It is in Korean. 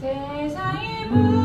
세상이 부